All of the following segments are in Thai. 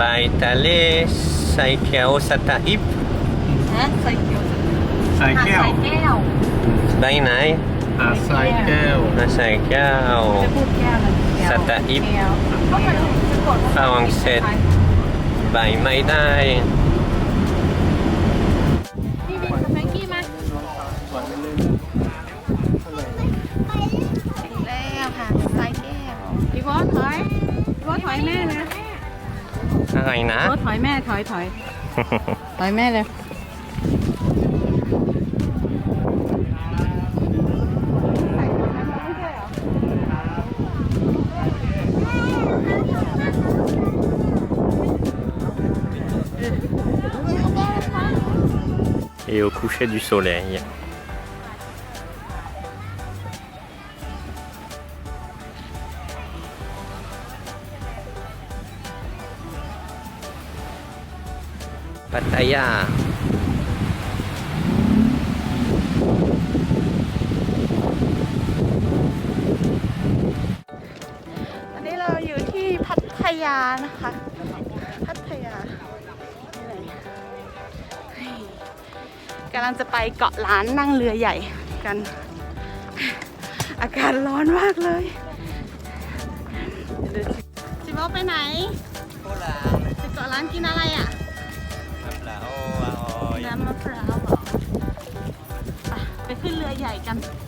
บายทะเลใส่เขียวสตาอิบฮะใส่เกี๊ยวใส่แก้ว ใส่แก้วไปไหนหาดทรายแก้ว มาใส่แก้วจะพูดแก้วนะแก้วสตาอิฟแก้วก็มันจะกดฝรั่งเศส ไปไม่ได้ นะบอสถอยแม่ถอยถอยถอยแม่เลย Et au coucher du soleil. Pattaya. อันนี้เราอยู่ที่พัทยานะคะ พัทยาที่ไหนเฮ้ยกำลังจะไปเกาะล้านนั่งเรือใหญ่กัน อากาศร้อนมากเลยเดี๋ยวดูจิโบไปไหนไปเกาะล้านกินอะไรอะ ขึ้นเ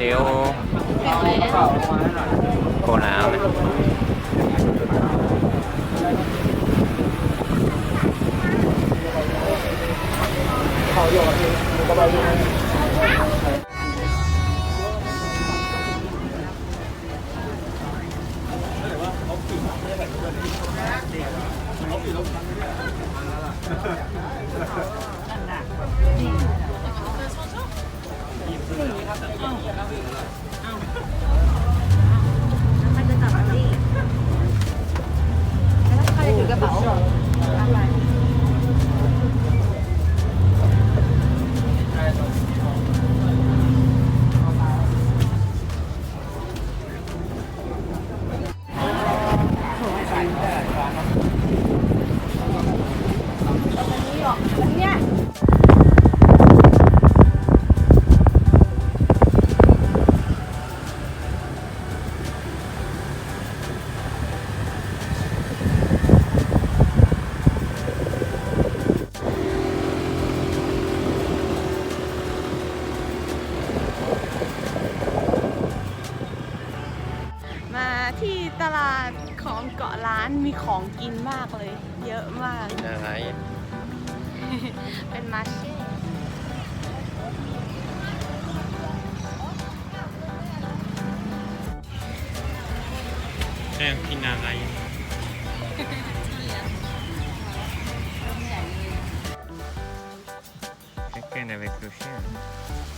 อ่ากับเลี้ยวโคลาวนไหน ลาดของเกาะล้านมีของกินมากเลย เยอะมากอะไรเป็นมาเช่เรื่องกินอะไร Quelqu'un avec le chien กิ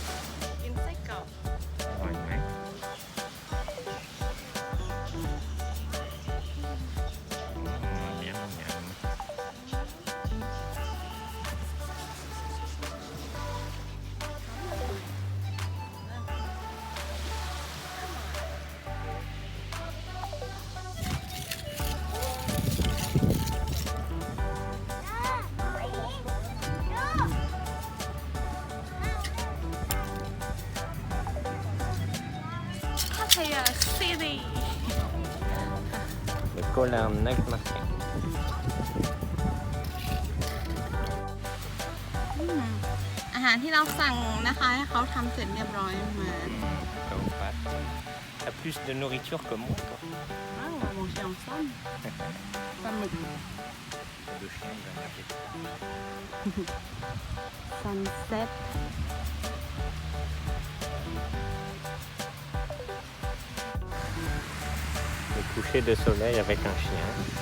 พัทยาซิตี้ Le collar neck market อาหารที่เราสั่งนะคะให้เขาทำเสร็จเรียบร้อยมา Comme pas. T'as plus de nourriture que moi, toi. อ้าวมองเชียงซ้อนปลาหมึก De chien dans la tête. ซันเซ็ต Le coucher de soleil avec un chien.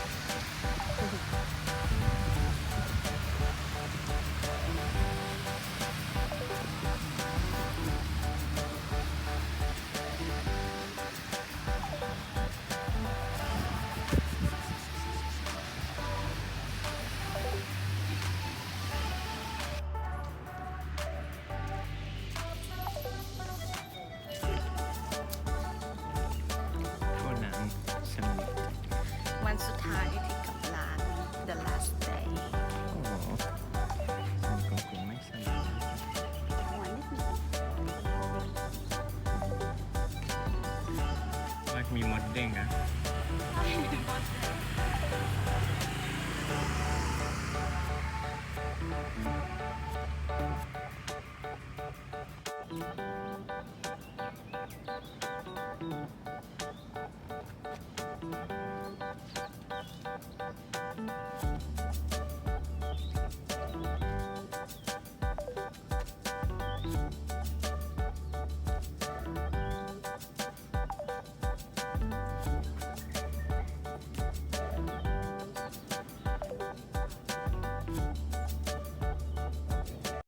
มีม